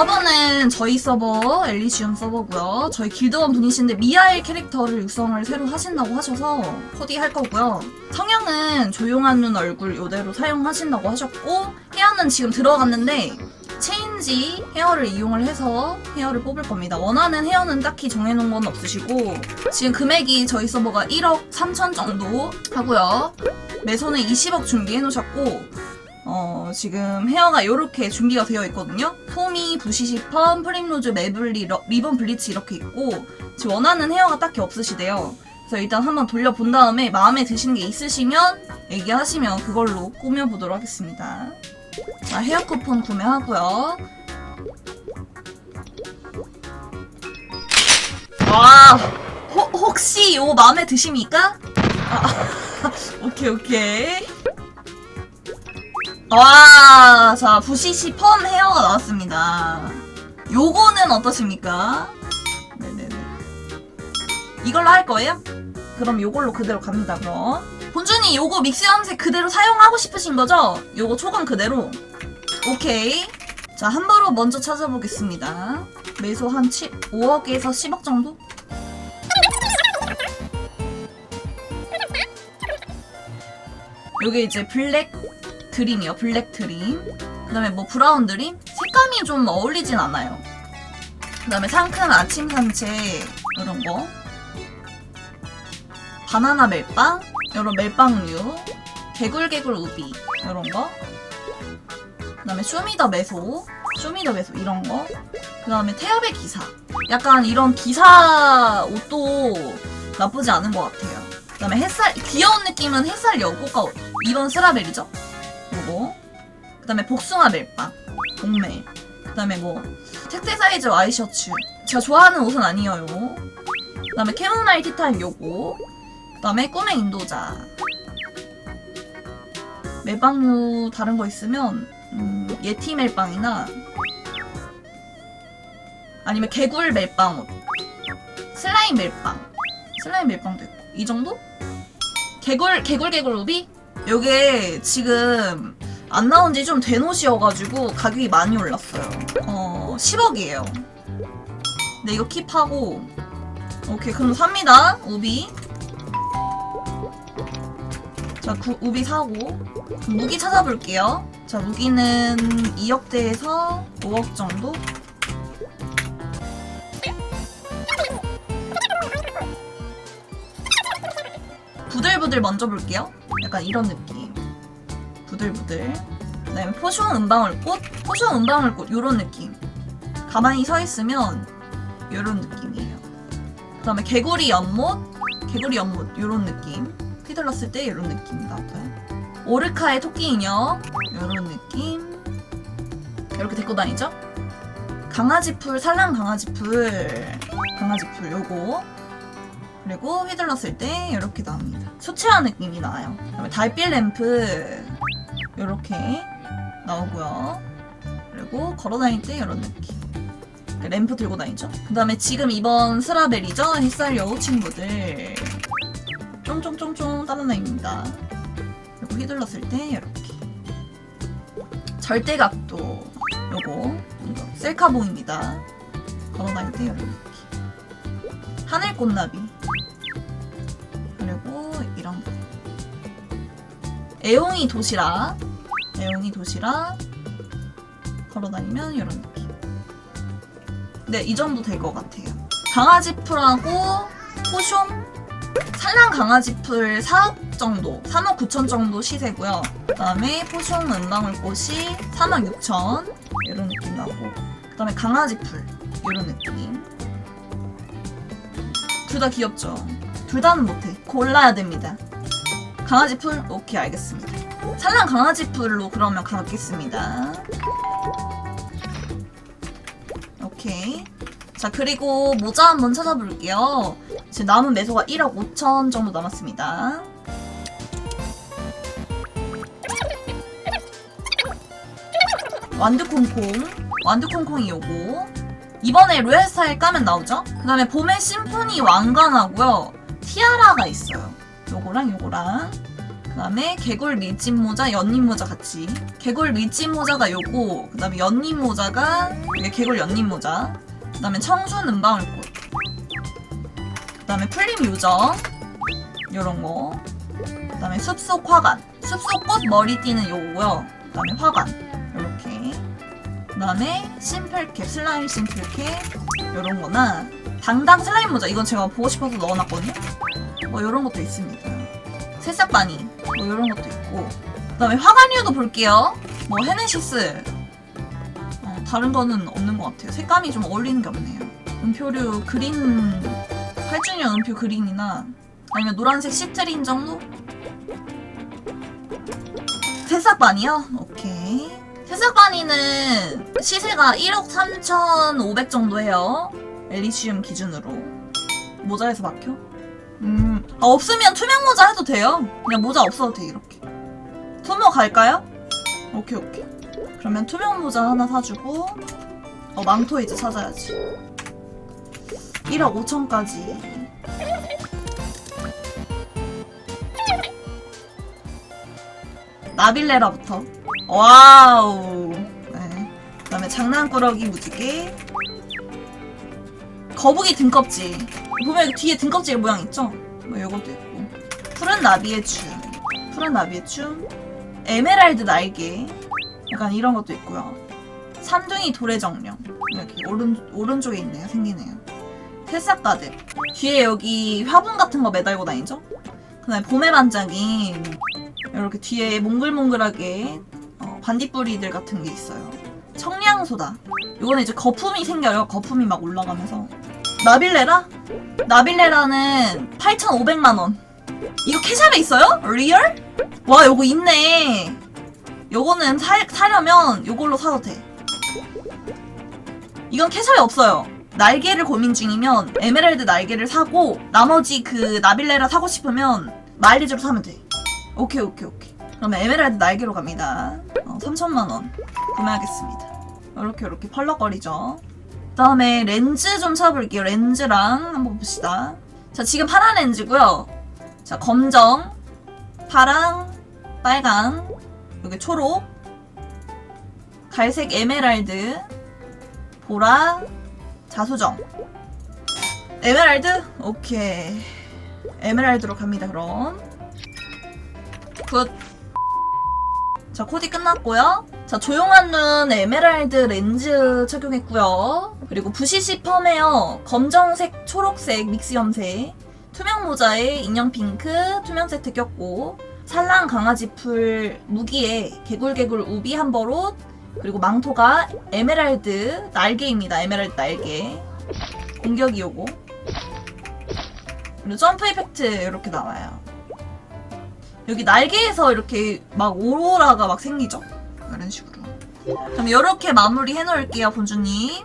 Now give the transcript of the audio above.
서버는 저희 서버 엘리시움 서버고요. 저희 길드원 분이신데 미아일 캐릭터를 육성을 새로 하신다고 하셔서 코디 할 거고요. 성향은 조용한 눈 얼굴 요대로 사용하신다고 하셨고 헤어는 지금 들어갔는데 체인지 헤어를 이용을 해서 헤어를 뽑을 겁니다. 원하는 헤어는 딱히 정해놓은 건 없으시고 지금 금액이 저희 서버가 1억 3천 정도 하고요. 매손에 20억 준비해 놓으셨고 어, 지금 헤어가 이렇게 준비가 되어 있거든요. 폼이, 부시시 펌, 프림로즈, 매블리, 러- 리본 블리치 이렇게 있고 지금 원하는 헤어가 딱히 없으시대요. 그래서 일단 한번 돌려본 다음에 마음에 드시는 게 있으시면 얘기하시면 그걸로 꾸며보도록 하겠습니다. 자, 헤어 쿠폰 구매하고요. 와, 호, 혹시 이거 마음에 드십니까? 아, 오케이, 오케이. 와, 자, 부시시 펌 헤어가 나왔습니다. 요거는 어떠십니까? 네네네. 이걸로 할 거예요? 그럼 요걸로 그대로 갑니다, 그럼. 본준이 요거 믹스 염색 그대로 사용하고 싶으신 거죠? 요거 초강 그대로. 오케이. 자, 함부로 먼저 찾아보겠습니다. 매소 한 7, 5억에서 10억 정도? 요게 이제 블랙 드림이요. 블랙 드림. 그 다음에 뭐 브라운 드림? 색감이 좀 어울리진 않아요. 그 다음에 상큼 아침 산책 이런 거. 바나나 멜빵 이런 멜빵류. 개굴개굴 우비 이런 거. 그 다음에 쇼미더 매소. 쇼미더 매소 이런 거. 그 다음에 태엽의 기사. 약간 이런 기사 옷도 나쁘지 않은 것 같아요. 그 다음에 햇살, 귀여운 느낌은 햇살 여고가 이번 스라벨이죠? 요거. 그 다음에 복숭아 멜빵. 동멜. 그 다음에 뭐, 택배 사이즈 와이셔츠. 제가 좋아하는 옷은 아니에요. 그 다음에 캐모마일 티타임 요거. 그 다음에 꿈의 인도자. 멜빵류 다른 거 있으면, 음, 예티 멜빵이나, 아니면 개굴 멜빵 옷. 슬라임 멜빵. 슬라임 멜빵도 있고. 이 정도? 개굴, 개굴, 개굴 우비? 요게 지금 안 나온 지 좀 된 옷이어가지고 가격이 많이 올랐어요. 어, 10억이에요. 네, 이거 킵하고. 오케이, 그럼 삽니다. 우비. 자, 구, 우비 사고. 무기 찾아볼게요. 자, 무기는 2억대에서 5억 정도? 부들부들 먼저 볼게요. 약간 이런 느낌. 부들부들. 그 다음에 포션 은방울꽃, 포션 은방울꽃 요런 느낌. 가만히 서 있으면 요런 느낌이에요. 그 다음에 개구리 연못, 개구리 연못 요런 느낌. 휘둘렀을 때 요런 느낌 나고요. 오르카의 토끼 인형 요런 느낌. 이렇게 데리고 다니죠? 강아지 풀, 산란 강아지 풀, 강아지 풀 요거. 그리고 휘둘렀을 때 이렇게 나옵니다. 수채화 느낌이 나요. 그다음에 달빛 램프 이렇게 나오고요. 그리고 걸어다닐 때 이런 느낌. 램프 들고 다니죠. 그 다음에 지금 이번 스라벨이죠. 햇살 여우 친구들. 쫑쫑쫑쫑 따라다닙니다. 그리고 휘둘렀을 때 이렇게. 절대각도 요거 이거 셀카봉입니다. 걸어다닐 때 이런 느낌. 하늘 꽃나비 애용이 도시락. 애용이 도시락. 걸어다니면 이런 느낌. 네 이 정도 될 것 같아요. 강아지 풀하고 포숑? 산란 강아지 풀 4억 정도 3억 9천 정도 시세고요. 그 다음에 포숑 은방울꽃이 3억 6천. 이런 느낌 나고. 그 다음에 강아지 풀 이런 느낌. 둘 다 귀엽죠? 둘 다는 못해. 골라야 됩니다. 강아지 풀? 오케이, 알겠습니다. 산란 강아지 풀로 그러면 가겠습니다. 오케이. 자, 그리고 모자 한번 찾아볼게요. 지금 남은 매소가 1억 5천 정도 남았습니다. 완두콩콩. 완두콩콩이 요거. 이번에 로얄 스타일 까면 나오죠? 그 다음에 봄의 심포니 왕관하고요. 티아라가 있어요. 요거랑 요거랑. 그 다음에 개굴 밀짚 모자, 연잎 모자 같이. 개굴 밀짚 모자가 요거, 그 다음에 연잎 모자가 이게 개굴 연잎 모자. 그 다음에 청순 은방울꽃. 그 다음에 풀림 요정. 요런 거. 그 다음에 숲속 화관. 숲속 꽃 머리 띠는 요거고요. 그 다음에 화관. 요렇게. 그 다음에 심플캡, 슬라임 심플캡. 요런 거나. 당당 슬라임 모자. 이건 제가 보고 싶어서 넣어놨거든요. 뭐 요런 것도 있습니다. 새싹 바니. 뭐 요런 것도 있고. 그 다음에 화관류도 볼게요. 뭐 헤네시스. 어, 다른 거는 없는 것 같아요. 색감이 좀 어울리는 게 없네요. 음표류 그린 8주년 음표 그린이나 아니면 노란색 시트린 정도? 새싹바니요? 오케이. 새싹바니는 시세가 1억 3,500 정도 해요. 엘리시움 기준으로. 모자에서 막혀? 음, 아, 없으면 투명 모자 해도 돼요. 그냥 모자 없어도 돼, 이렇게. 투명 갈까요? 오케이, 오케이. 그러면 투명 모자 하나 사주고, 어, 망토 이제 찾아야지. 1억 5천까지. 나빌레라부터. 와우. 네. 그 다음에 장난꾸러기 무지개. 거북이 등껍질. 보면 뒤에 등껍질 모양 있죠? 뭐 요것도 있고. 푸른 나비의 춤. 푸른 나비의 춤. 에메랄드 날개. 약간 이런 것도 있고요. 삼둥이 돌의 정령. 여기 오른, 오른쪽에 있네요. 생기네요. 새싹 가득. 뒤에 여기 화분 같은 거 매달고 다니죠? 그 다음에 봄의 반짝임. 이렇게 뒤에 몽글몽글하게 어, 반딧불이들 같은 게 있어요. 청량소다. 이거는 이제 거품이 생겨요. 거품이 막 올라가면서. 나빌레라? 나빌레라는 8,500만원. 이거 캐샵에 있어요? 리얼? 와, 요거 있네. 요거는 사, 사려면 요걸로 사도 돼. 이건 캐샵에 없어요. 날개를 고민 중이면 에메랄드 날개를 사고 나머지 그 나빌레라 사고 싶으면 마일리지로 사면 돼. 오케이 오케이 오케이. 그러면 에메랄드 날개로 갑니다. 어, 3천만 원 구매하겠습니다. 이렇게 이렇게 펄럭거리죠. 그다음에 렌즈 좀 찾아볼게요. 렌즈랑 한번 봅시다. 자 지금 파란 렌즈고요. 자 검정, 파랑, 빨강, 여기 초록, 갈색 에메랄드, 보라, 자수정. 에메랄드? 오케이. 에메랄드로 갑니다, 그럼. 굿. 자, 코디 끝났고요. 자, 조용한 눈 에메랄드 렌즈 착용했고요. 그리고 부시시 펌웨어 검정색, 초록색 믹스 염색, 투명 모자에 인형 핑크 투명 세트 꼈고 살랑 강아지 풀 무기에 개굴개굴 우비 한 버릇 그리고 망토가 에메랄드 날개입니다. 에메랄드 날개. 공격이 요거. 그리고 점프 이펙트 이렇게 나와요. 여기 날개에서 이렇게 막 오로라가 막 생기죠? 이런 식으로. 그럼 이렇게 마무리 해놓을게요, 본주님.